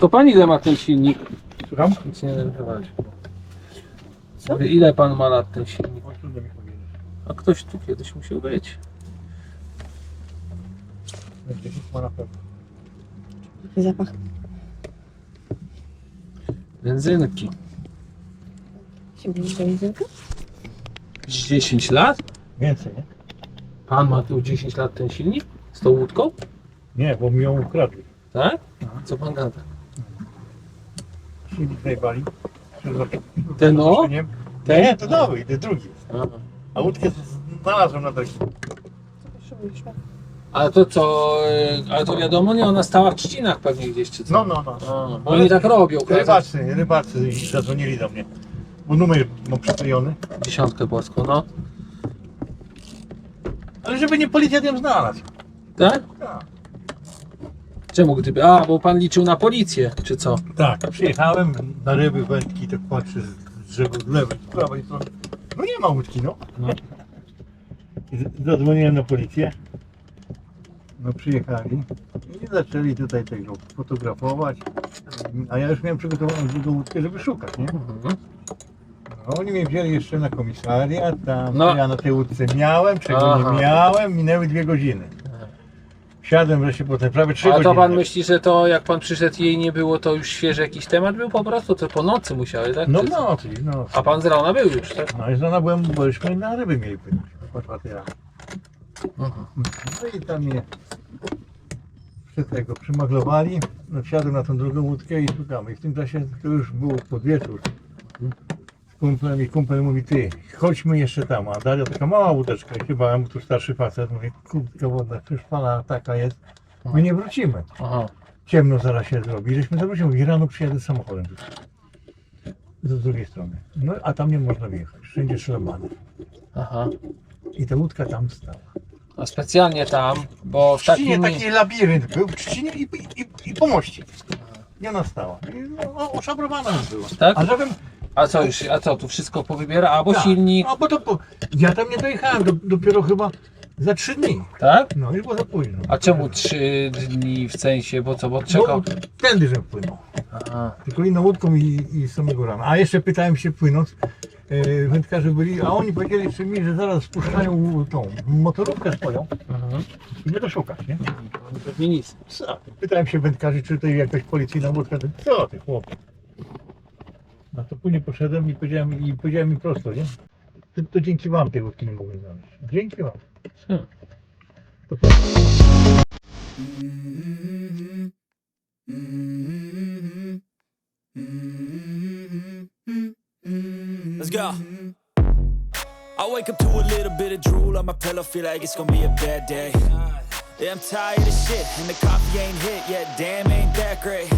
To pan ile ma ten silnik? Słucham? Nic nie nagrywać. Mówię, Ile pan ma lat ten silnik? O, trudno mi powiedzieć. A ktoś tu kiedyś musiał być. Będzie ma na pewno. Zapach. Benzynki. Sięgnąć do jedzonka? Z 10 lat? Więcej, nie? Pan ma tu 10 lat ten silnik? Z tą łódką? Nie, bo mi ją ukradli. Tak? Co pan gada? Najbali. Ten o? Ten? Nie, to nowy, to drugi. A. A łódkę znalazłem na drogi. Ale to co? y, Ale to wiadomo, nie, ona stała w trzcinach pewnie gdzieś czy co? No, no, no. A, bo oni tak robią, prawda? Rybacy, rybacy zadzwonili do mnie. Bo numer mam przyklejony. Dziesiątkę płaską, no. Ale żeby nie policja ją znalazł. Tak? Tak. Czemu gdyby? A, bo pan liczył na policję, czy co? Tak, przyjechałem na ryby, wędki, tak patrzę z drzewa z lewej, z prawej strony. No nie ma łódki, no. No. Z- Zadzwoniłem na policję. No przyjechali i zaczęli tutaj tego fotografować. A ja już miałem przygotowaną drugą łódkę, żeby szukać, nie? Mhm. No, oni mnie wzięli jeszcze na komisariat, tam No. ja na tej łódce miałem, czego Aha. nie miałem, minęły dwie godziny. Wsiadłem wreszcie potem, prawie trzy A godziny. to pan myśli, że to jak pan przyszedł jej nie było, to już świeży jakiś temat był po prostu? To po nocy musiały, tak? No Czy co? no, czyli no. A pan z rana był już, tak? No i z rana byłem, bo żeśmy na ryby mieli płynąć. Po czwartej rano. Mhm. No i tam mnie przy tego przymaglowali. No wsiadłem na tą drugą łódkę i szukamy. I w tym czasie to już był podwieczór. Z kumplem i kumpel mówi, ty, chodźmy jeszcze tam. A Daria taka mała łódeczka i chyba mu tu starszy facet mówi, kubka wodna, przecież fala taka jest. My nie wrócimy. Aha. Ciemno zaraz się zrobi. Żeśmy zawrócili, mówi, rano przyjadę samochodem. Z drugiej strony. No a tam nie można wjechać. Wszędzie szlabany. Aha. I ta łódka tam stała. A specjalnie tam, bo w Trzcinie takim... taki labirynt był, w Trzcinie i, i, i, i po moście. Nie ona stała. I no, oszabrowana była. Tak? A żebym... A co już, a co, tu wszystko powybiera? A, bo tak, silnik, No bo to po, ja tam nie dojechałem do, dopiero chyba za trzy dni. tak? No już było za późno. A czemu trzy dni w sensie, bo co, bo czego? Bo tędy, żem płynął. Tylko inną łódką i, i z samego rana. A jeszcze pytałem się płynąc, e, wędkarze byli, a oni powiedzieli jeszcze mi, że zaraz spuszczają tą motorówkę swoją Mhm. i nie to szukać, nie? Pewnie nic. Co? Pytałem się wędkarzy, czy tutaj jakaś policyjna łódka. Co ty chłopie? No to później poszedłem i powiedziałem, i powiedziałem im prosto, nie? To, to dzięki wam tej łódki nie mogłem znaleźć. Dzięki wam. Hmm. To prosto. Let's go. I wake up to a little bit of drool on my pillow, feel like it's gonna be a bad day. Yeah, I'm tired of shit, and the coffee ain't hit yet, damn, ain't that great.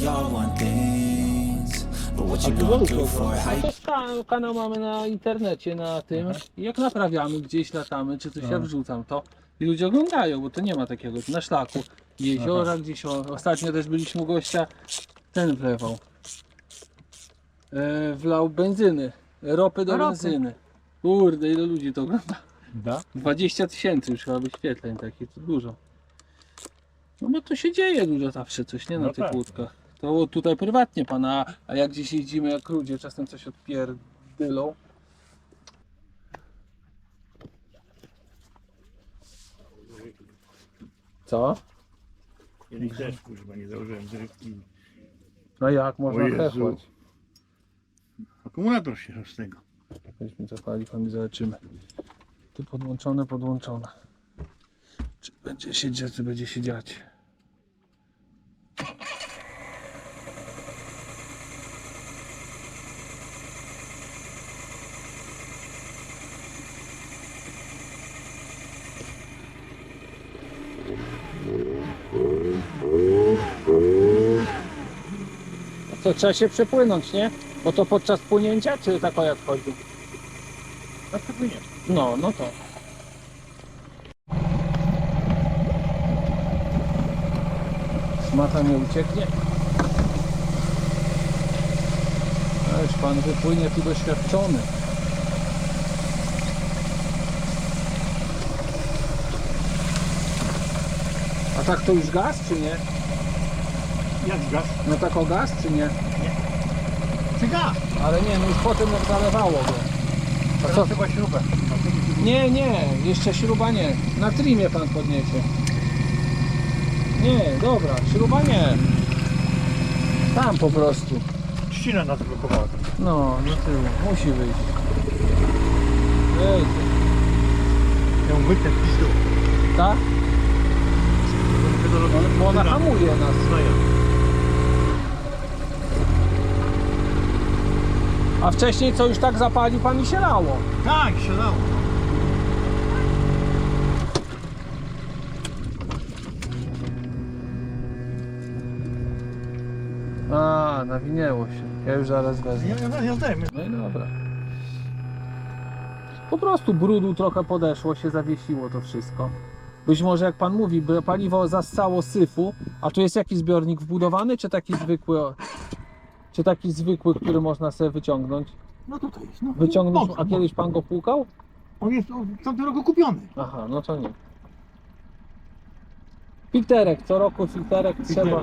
we all want things. But what you gonna do for it? How you To jest ka- kanał mamy na internecie, na tym. I Jak naprawiamy gdzieś, latamy, czy coś, ja wrzucam to. I ludzie oglądają, bo to nie ma takiego. Na szlaku jeziora gdzieś. O, ostatnio też byliśmy u gościa, ten wlewał. E, wlał benzyny, ropy do benzyny. Kurde, ile ludzi to ogląda. Da? 20 tysięcy już chyba wyświetleń takich, to dużo. No bo to się dzieje dużo zawsze coś, nie? Na No tych tak. łódkach. To tutaj prywatnie pana, a jak gdzieś jeździmy jak ludzie, czasem coś odpierdylą. Co? Kiedyś też kurwa nie założyłem zrywki No jak można O Jezu. hechłać? Akumulator się z tego. Weźmy zapali, pan i zobaczymy. Tu podłączone, podłączone. Czy będzie się dziać, czy będzie się dziać? Co, trzeba się przepłynąć, nie? Bo to podczas płynięcia, czy tak o jak chodzi? Na przepłynie. No, no to. Szmata nie ucieknie. Ależ pan wypłynie tu doświadczony. A tak to już gaz, czy nie? Jak gaz? No tak o gaz, czy nie? Czy gaz? Ale nie, no już potem jak zalewało go. A co? Teraz chyba śrubę. Nie, nie, jeszcze śruba nie. Na trimie pan podniesie. Nie, dobra, śruba nie. Tam po prostu. Trzcina nas blokowała. No, do tyłu. Musi wyjść. Wyjdzie. Ją wytnę w pizdu. Tak? Bo ona hamuje nas. No ja. A wcześniej co już tak zapalił pan i się lało. Tak, się dało. A, nawinęło się. Ja już zaraz wezmę. Ja, ja, ja zdejmę. No i dobra. Po prostu brudu trochę podeszło, się zawiesiło to wszystko. Być może jak pan mówi, paliwo zassało syfu, a tu jest jakiś zbiornik wbudowany, czy taki zwykły, czy taki zwykły, który można sobie wyciągnąć? No tutaj jest. No, Wyciągnąć, Mocno, a kiedyś pan go płukał? On jest w tamtym roku kupiony. Aha, no to nie. Filterek, co roku filterek trzeba.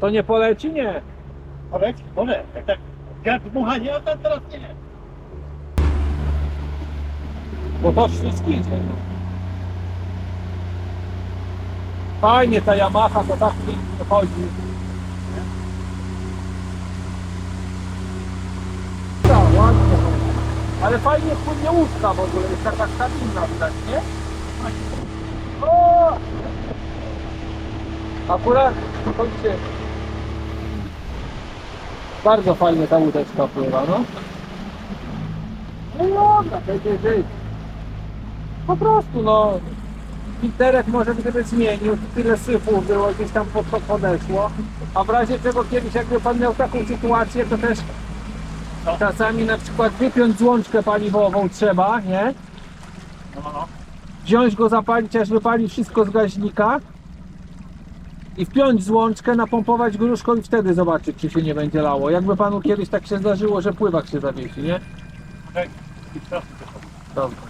To nie poleci? Nie. Olek? Ole, jak tak. Ja dmuchanie, a teraz nie. Bo to śliski idzie. Fajnie ta Yamaha to tak pięknie chodzi. Tak, ładnie. Ale fajnie płynie łódka w ogóle, jest taka stabilna widać, nie? O! Akurat, słuchajcie, bardzo fajnie ta łódeczka pływa, no. No i dobra, będzie żyć. Po prostu no. Filterek może gdyby zmienił, tyle syfu było, gdzieś tam pod, pod, podeszło. A w razie czego kiedyś jakby pan miał taką sytuację, to też czasami na przykład wypiąć złączkę paliwową trzeba, nie? No, no. Wziąć go zapalić, aż wypali wszystko z gaźnika i wpiąć złączkę, napompować gruszką i wtedy zobaczyć, czy się nie będzie lało. Jakby panu kiedyś tak się zdarzyło, że pływak się zawiesi, nie? Teraz to Dobra.